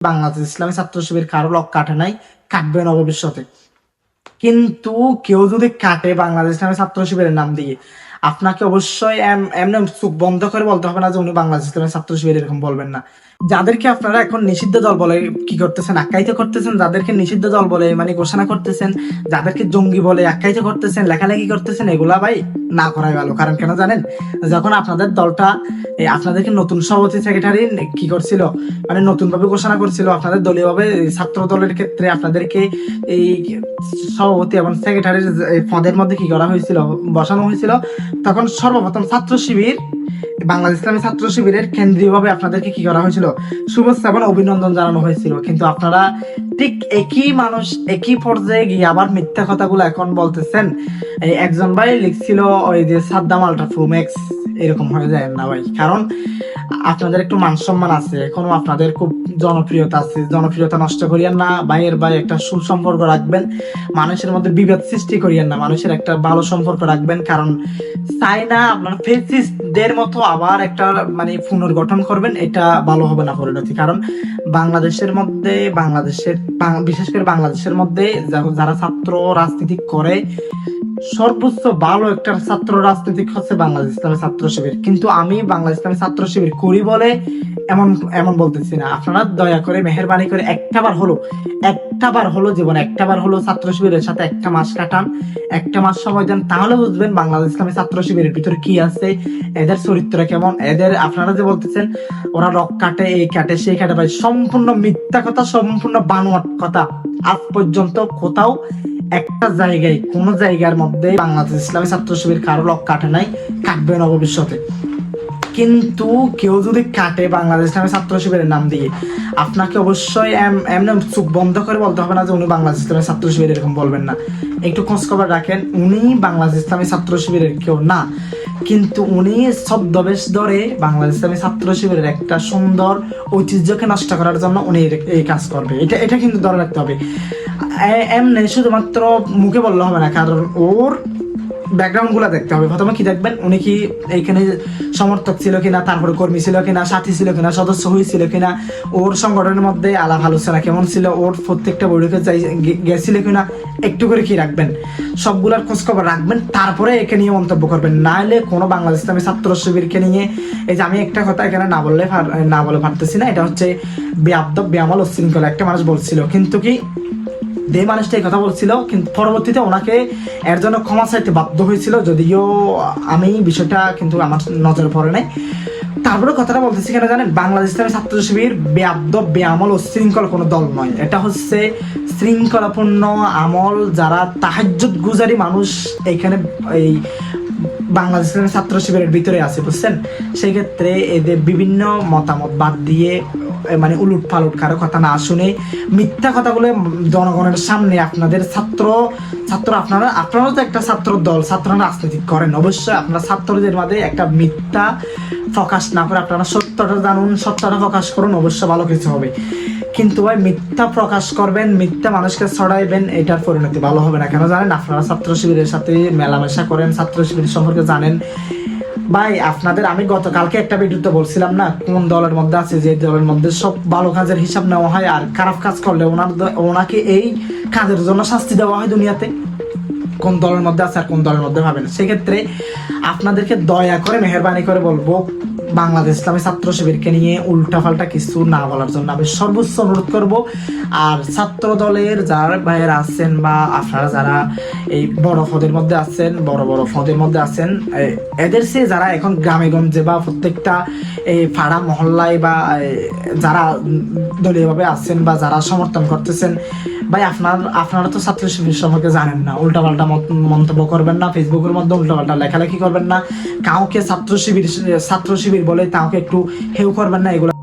বাংলাদেশ ইসলামী ছাত্র শিবির কারও লক কাটে নাই, কাটবে না ভবিষ্যতে কিন্তু কেউ যদি কাটে বাংলাদেশ ইসলামী ছাত্র শিবিরের নাম দিয়ে আপনাকে অবশ্যই এম- এমনি চোখ বন্ধ করে বলতে হবে না যে উনি বাংলাদেশ ইসলামী ছাত্র শিবির এরকম বলবেন না। যাদেরকে আপনারা এখন নিষিদ্ধ দল বলে কি করতেছেন, আখ্যায়িত করতেছেন, যাদেরকে নিষিদ্ধ দল বলে মানে ঘোষণা করতেছেন, যাদেরকে জঙ্গি বলে আখ্যায়িত করতেছেন, লেখালেখি করতেছেন, এগুলা ভাই না করাই ভালো। কারণ কেন জানেন, যখন আপনাদের দলটা আপনাদেরকে নতুন সভাপতি সেক্রেটারি কি করছিল মানে নতুন ভাবে ঘোষণা করছিল, আপনাদের দলীয় ভাবে ছাত্র দলের ক্ষেত্রে আপনাদেরকে এই সভাপতি এবং সেক্রেটারির পদের মধ্যে কি করা হয়েছিল, বসানো হয়েছিল তখন সর্বপ্রথম ছাত্র শিবির, বাংলাদেশ ইসলামী ছাত্র শিবিরের কেন্দ্রীয়ভাবে আপনাদেরকে কি করা হয়েছিল? শুভেচ্ছা এবং অভিনন্দন জানানো হয়েছিল। কিন্তু আপনারা ঠিক একই মানুষ, একই পর্যায়ে গিয়ে আবার মিথ্যা কথাগুলো এখন বলতেছেন। এই একজন ভাই লিখছিল ওই যে সাদ্দাম আল্ট্রা প্রোম্যাক্স এরকম হয়ে যায় না ভাই। কারণ আপনাদের একটু মান সম্মান আছে, এখনও আপনাদের খুব জনপ্রিয়তা আছে। জনপ্রিয়তা নষ্ট করিয়েন না, ভাইয়ের ভাই একটা সুসম্পর্ক রাখবেন, মানুষের মধ্যে বিভেদ সৃষ্টি করিয়েন না, মানুষের একটা ভালো সম্পর্ক রাখবেন, কারণ চাই না আপনার ফেসিসদের মতো আবার একটা মানে পুনর্গঠন করবেন, এটা ভালো হবে না পরিণতি। কারণ বাংলাদেশের মধ্যে, বাংলাদেশের, বিশেষ করে বাংলাদেশের মধ্যে যারা ছাত্র রাজনীতি করে সর্বোচ্চ ভালো একটা ছাত্র রাজনীতি হচ্ছে বাংলাদেশ ইসলামী ছাত্র শিবির। কিন্তু আমি বাংলাদেশ ইসলামী ছাত্র শিবির করি বলে এমন এমন বলতেছি না। আপনারা দয়া করে, মেহরবানি করে একটা বার হলো একটা বার হলো জীবন একটা বার হলো ছাত্র শিবিরের সাথে একটা মাস কাটান, একটা মাস সময় দেন, তাহলে বুঝবেন বাংলাদেশ ইসলামী ছাত্র শিবিরের ভিতরে কি আছে, এদের চরিত্র কেমন, এদের আপনারা যে বলতেছেন, ওরা রক কাটে, এই কাটে, সেই কাটে, ভাই, সম্পূর্ণ মিথ্যা কথা, সম্পূর্ণ বানোয়াট কথা। আজ পর্যন্ত কোথাও একটা জায়গায়, কোন জায়গার মধ্যে বাংলাদেশ ইসলামী ছাত্র শিবির কারও লক কাটে নাই, কাটবে না ভবিষ্যতে কিন্তু কেউ যদি কাটে বাংলাদেশ ইসলামী ছাত্র শিবিরের নাম দিয়ে, আপনাকে অবশ্যই এমনি চোখ বন্ধ করে বলতে হবে না যে উনি বাংলাদেশ ইসলামী ছাত্র শিবির এরকম বলবেন না। একটু খোঁজ খবর রাখেন, উনি বাংলাদেশ ইসলামী ছাত্র শিবিরের কেউ না, কিন্তু উনি ছদ্মবেশ ধরে বাংলাদেশ ইসলামী ছাত্র শিবিরের একটা সুন্দর ঐতিহ্যকে নষ্ট করার জন্য উনি এই কাজ করবে। এটা এটা কিন্তু ধরে রাখতে হবে। এমনি শুধুমাত্র মুখে বললে হবে না, কারণ ওর ব্যাকগ্রাউন্ডগুলা দেখতে হবে। প্রথমে কি দেখবেন, উনি কি এইখানে সমর্থক ছিল কিনা, তারপরে কর্মী ছিল কিনা, সাথী ছিল কিনা, সদস্য হয়েছিল কিনা, ওর সংগঠনের মধ্যে আলাপ আলোচনা কেমন ছিল, ওর প্রত্যেকটা বৈঠকে যাই গেছিল কিনা, একটু করে কি রাখবেন? সবগুলার খোঁজখবর রাখবেন, তারপরে একে নিয়ে মন্তব্য করবেন। নাহলে কোনো বাংলাদেশ আমি ছাত্র শিবিরকে নিয়ে, এই যে আমি একটা কথা এখানে না বললে না বলে পারতেছি না, এটা হচ্ছে ব্যাপ্ত ব্যামল, উচ্ছৃঙ্খলা একটা মানুষ বলছিল। কিন্তু কি যে মানুষটা এই কথা বলছিল, কিন্তু পরবর্তীতে ওনাকে এর জন্য ক্ষমা চাইতে বাধ্য হয়েছিল, যদিও আমি বিষয়টা কিন্তু আমার নজরে পড়ে নাই। তারপরে কথাটা বলতেছি কেন জানেন? বাংলাদেশ ইসলামী ছাত্র শিবির বেআব্দ, বেআমল ও শৃঙ্খল কোনো দল নয়। এটা হচ্ছে শৃঙ্খলাপূর্ণ আমল, যারা তাহাজ্জুদ গুজারি মানুষ এখানে এই বাংলাদেশ ছাত্র শিবিরের ভিতরে আছে, বুঝছেন? সেই ক্ষেত্রে এদের বিভিন্ন মতামত বাদ দিয়ে মানে উলুট পালুট কারও কথা না শুনে মিথ্যা কথাগুলো জনগণের সামনে আপনাদের ছাত্র ছাত্র আপনারা, আপনারাও তো একটা ছাত্র দল, ছাত্ররা রাজনীতি করেন। অবশ্যই আপনারা ছাত্রদের মাঝে একটা মিথ্যা প্রকাশ না করে আপনারা সত্যটা জানুন, সত্যটা প্রকাশ করুন, অবশ্যই ভালো কিছু হবে। কিন্তু ভাই, মিথ্যা প্রকাশ করবেন, মিথ্যা মানুষকে ছড়াইবেন, এটার পরিণতি ভালো হবে না। কেন জানেন? আপনারা ছাত্র শিবিরের সাথে মেলামেশা করেন, ছাত্র শিবির সম্পর্কে জানেন। ভাই, আপনাদের, আমি গতকালকে একটা ভিডিওতে বলছিলাম না, কোন দলের মধ্যে আছে, যে দলের মধ্যে সব ভালো কাজের হিসাব নেওয়া হয় আর খারাপ কাজ করলে ওনার ওনাকে এই কাজের জন্য শাস্তি দেওয়া হয় দুনিয়াতে? কোন দলের মধ্যে আছে আর কোন দলের মধ্যে ভাবেন সেক্ষেত্রে আপনাদেরকে দয়া করে, মেহরবানি করে বলব, বাংলাদেশ ইসলামী ছাত্র শিবিরকে নিয়ে উল্টাপাল্টা কিছু না বলার জন্য আমি সর্বোচ্চ অনুরোধ করব। আর ছাত্র দলের যারা ভাইয়েরা আছেন বা আপনারা যারা এই বড় পদের মধ্যে আছেন, বড় বড় পদের মধ্যে আছেন এদের সে যারা এখন গ্রামে গঞ্জে বা প্রত্যেকটা এই পাড়া মহল্লায় বা যারা দলীয়ভাবে আছেন বা যারা সমর্থন করতেছেন, ভাই আপনার, আপনারা তো ছাত্র শিবির সম্পর্কে জানেন না, উল্টাপাল্টা মন্তব্য করবেন না, ফেসবুকের মধ্যে উল্টোপাল্টা লেখালেখি করবেন না। কাউকে ছাত্র শিবির ছাত্র শিবির বলে তাকে একটু হেউ করবেন না, এগুলো